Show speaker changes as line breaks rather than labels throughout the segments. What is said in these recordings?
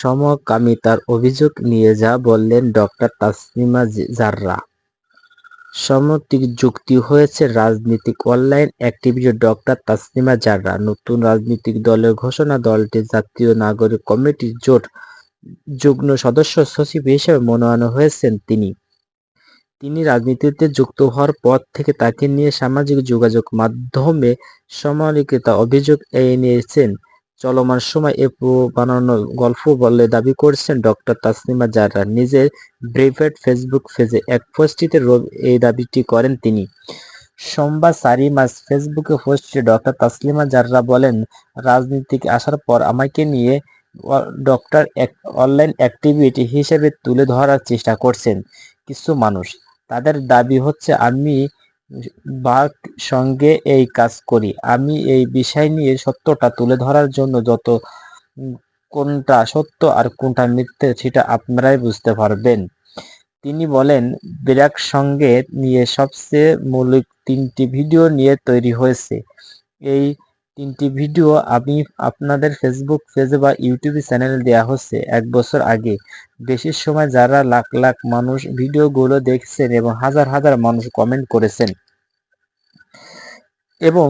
সমকামিতার অভিযোগ নিয়ে যা বললেন ডক্টর তাসলিমা জাররা। সমতিক যুক্তি হয়েছে রাজনৈতিক online activity doctor Taslima Zarra. নতুন রাজনৈতিক দলের ঘোষণা দলটি জাতীয় নাগরিক কমিটির জোট যুগ্ম সদস্য সচিব হিসেবে মনোনয়ন হয়েছেন তিনি। তিনি রাজনীতিতে যুক্ত হওয়ার পর থেকে তাকে নিয়ে সামাজিক যোগাযোগ মাধ্যমে সমালোচিত অভিযোগ এনেছেন চলমান সময় এ বানানো গল্প বলে দাবি করেছেন ডক্টর তাসলিমা জাররা। নিজের ব্রেভেট ফেসবুক পেজে এক পোস্টটিতে এই দাবিটি করেন তিনি। সোমবার চারই মাস ফেসবুকে পোস্টে ডক্টর তাসলিমা জাররা বলেন, রাজনীতিকে আসার পর আমাকে নিয়ে ডক্টর এক অনলাইন অ্যাক্টিভিটি হিসেবে তুলে ধরার চেষ্টা করছেন কিছু মানুষ। তাদের দাবি হচ্ছে, আমি বাক সঙ্গে এই কাজ করি। আমি এই বিষয় নিয়ে সত্যটা তুলে ধরার জন্য যত কোনটা সত্য আর কোনটা মিথ্যে সেটা আপনারাই বুঝতে পারবেন। তিনি বলেন বিরাট সঙ্গে নিয়ে সবচেয়ে মৌলিক তিনটি ভিডিও নিয়ে তৈরি হয়েছে। এই তিনটি ভিডিও আমি আপনাদের ফেসবুক পেজে বা ইউটিউব চ্যানেলে দেওয়া হচ্ছে এক বছর আগে। বেশি সময় যারা লাখ লাখ মানুষ ভিডিওগুলো দেখছেন এবং হাজার হাজার মানুষ কমেন্ট করেছেন। এবং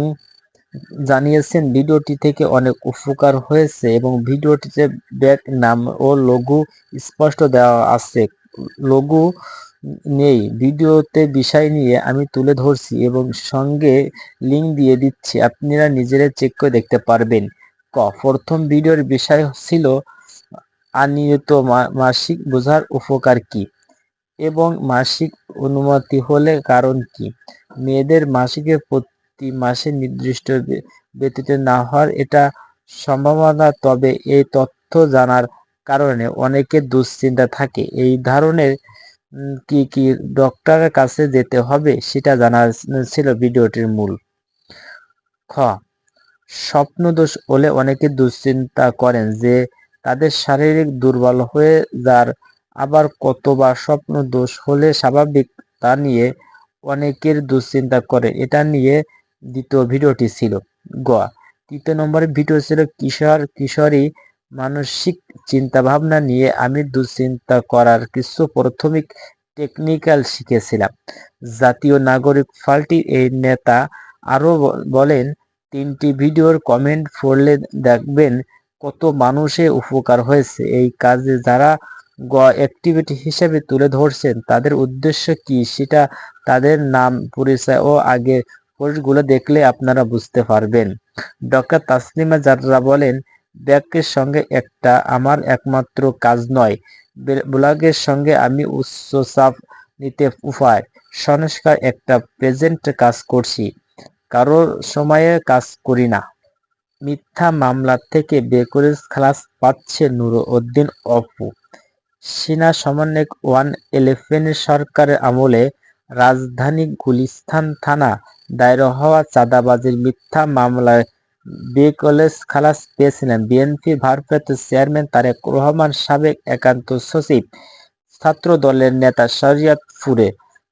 জানিয়েছেন, ভিডিওটি থেকে অনেক উপকার হয়েছে এবং ভিডিওটিতে ব্যাক নাম ও লঘু স্পষ্ট দেওয়া আছে। লঘু নেই, ভিডিওতে বিষয় নিয়ে আমি তুলে ধরছি এবং সঙ্গে লিঙ্ক দিয়ে দিচ্ছি। আপনারা নিজেরা চেক করে দেখতে পারবেন। ক, প্রথম ভিডিওর বিষয় ছিল আনিয়ত মাসিক বোঝার উপকার কি এবং মাসিক অনুমতি হলে কারণ কি? মেয়েদের মাসিকের প্রতি মাসে নির্দিষ্ট ব্যতীত না হওয়ার এটা সম্ভাবনা, তবে এই তথ্য জানার কারণে অনেকের দুশ্চিন্তা থাকে। এই ধরনের কি কি ডক্টরের কাছে যেতে হবে সেটা জানা ছিল ভিডিওটির মূল। খ, স্বপ্নদোষ হলে অনেকে দুশ্চিন্তা করেন যে তাদের শারীরিক দুর্বল হয়ে যার আবার কতবার স্বপ্ন দোষ হলে স্বাভাবিক তা নিয়ে অনেকের দুশ্চিন্তা করে। এটা নিয়ে দ্বিতীয় ভিডিওটি ছিল। গ। তৃতীয় নম্বরের ভিডিও ছিল কিশোর, কিশোরী মানসিক চিন্তা ভাবনা নিয়ে আমি দুশ্চিন্তা করার কিছু প্রাথমিক টেকনিক্যাল শিখেছিলাম। জাতীয় নাগরিক পার্টির এই নেতা আরও বলেন, তিনটি ভিডিওর কমেন্ট পড়লে দেখবেন কত মানুষে উপকার হয়েছে। এই কাজে যারা গ অ্যাক্টিভিটি হিসেবে তুলে ধরছেন, তাদের উদ্দেশ্য কি? সেটা তাদের নাম, পরিচয় ও আগে পোস্টগুলো দেখলে আপনারা বুঝতে পারবেন। ডক্টর তাসলিমা জাররা বলেন, ব্যাগের সঙ্গে একটা আমার একমাত্র কাজ নয়। ব্লগের সঙ্গে আমি উচ্চ চাপ নিতে উপায়, সংস্কার একটা প্রেজেন্ট কাজ করছি। কারোর সময়ে কাজ করি না। মিথ্যা মামলা থেকে বেকরে খালাস পাচ্ছে নুরুদ্দিন অপু। সেনা সমন্বয়ক ওয়ান ইলেভেন সরকারের আমলে রাজধানী গুলিস্তান থানা দায়ের হওয়া চাঁদাবাজির মিথ্যা মামলায় বেকলেস খালাস পেয়েছিলেন বিএনপি ভারপ্রাপ্ত চেয়ারম্যান তারেক রহমান, সাবেক একান্ত সচিব ছাত্র দলের নেতা শরিয়তপুরে।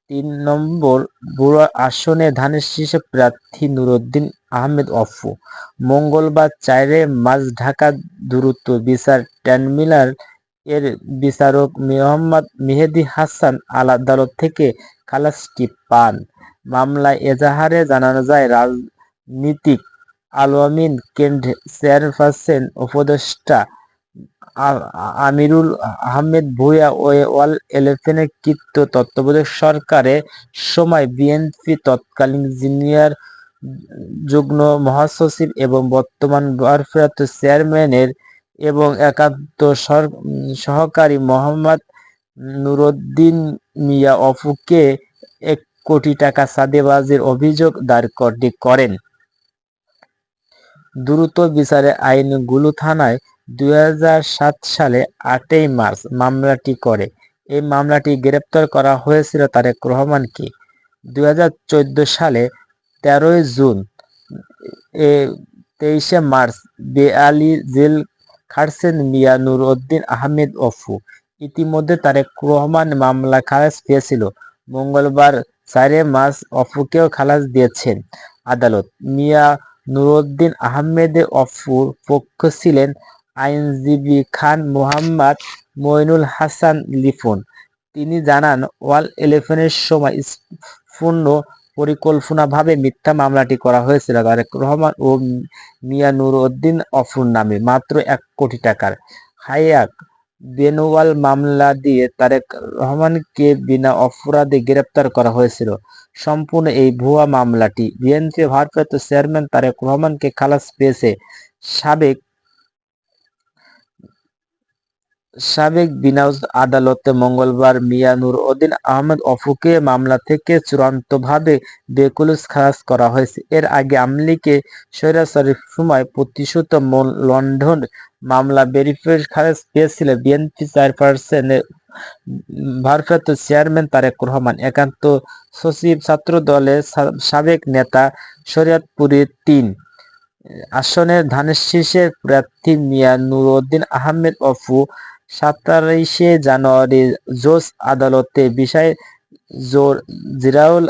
তিন নম্বর বুড়ো আসনে ধানের শীর্ষে প্রার্থী নুরুদ্দিন আহমেদ অফু। মঙ্গলবার চাইরে মাঝ ঢাকা দ্রুত বিচার ট্যানমিলার এর বিচারক মোহাম্মদ মেহেদি হাসান আল আদালত থেকে খালাসটি পান? মামলায় এজাহারে জানানো যায়, রাজনীতিক আলমিন কেন্দ্র চেয়ারপারসন উপদেষ্টা আমিরুল আহমেদ ভূঁইয়া ও ওয়াল ইলেভেনের কৃত্য তত্ত্বাবধায়ক সরকারের সময় বিএনপি তৎকালীন জিনিয়র যুগ্ম মহাসচিব এবং বর্তমান ভারপ্রাপ্ত চেয়ারম্যানের এবং একান্ত সহকারী মোহাম্মদ নুরুদ্দিন মিয়া অপুকে এক কোটি টাকা সাদেবাজির অভিযোগ দায়ের করেন। দ্রুত বিচারে আইনগুলো থানায় দুই হাজার সাত সালে আটই মার্চ মামলাটি করে। এই মামলাটি গ্রেপ্তার করা হয়েছিল তারেক রহমানকে। দুই সালে তেরোই জুন, এ তেইশে মার্চ বেআলি জেল খাটছেন মিয়া নুর উদ্দিন আহমেদ অফু। ইতিমধ্যে তারেক রহমান মামলা খালাস পেয়েছিল। মঙ্গলবার চারে মার্চ অফুকেও খালাস দিয়েছেন আদালত। মিয়া নুরুদ্দিন আহমেদ অফুর পক্ষ ছিলেন আইনজীবী খান মোহাম্মদ মইনুল হাসান লিফুন তিনি জানান, ওয়াল ইলেভেনের সময় পূর্ণ পরিকল্পনাভাবে মিথ্যা মামলাটি করা হয়েছিল। তারেক রহমান ও মিয়া নুর উদ্দিন অফুর নামে মাত্র এক কোটি টাকার হাইয়াক বেনওয়াল মামলা দিয়ে তারেক রহমানকে বিনা অপরাধে গ্রেপ্তার করা হয়েছিল। সম্পূর্ণ এই ভুয়া মামলাটি বিএনপি ভারপ্রাপ্ত চেয়ারম্যান তারেক রহমানকে খালাস পেয়েছে। সাবেক সাবেক বিনাউজ আদালতে মঙ্গলবার মিয়া নুর উদ্দিন আহমেদ অফুকে মামলা থেকে চূড়ান্তভাবে বেকলুস খালাস করা হয়েছে। এর আগে আমলিকে স্বৈরাচারের সময় প্রতিশোধ লন্ডন মামলা ভেরিফাই খালাস পেয়েছিল বিএনপি চেয়ারপারসন ভারপ্রাপ্ত চেয়ারম্যান তারেক রহমান। একান্ত সচিব ছাত্র দলের সাবেক নেতা শরীয়তপুরের তিন। আসনের ধানের শীষের প্রার্থী মিয়া নুর উদ্দিন আহমেদ অফু সাতাইশে জানুয়ারি জজ আদালতে বিষয় জোর জিরাউল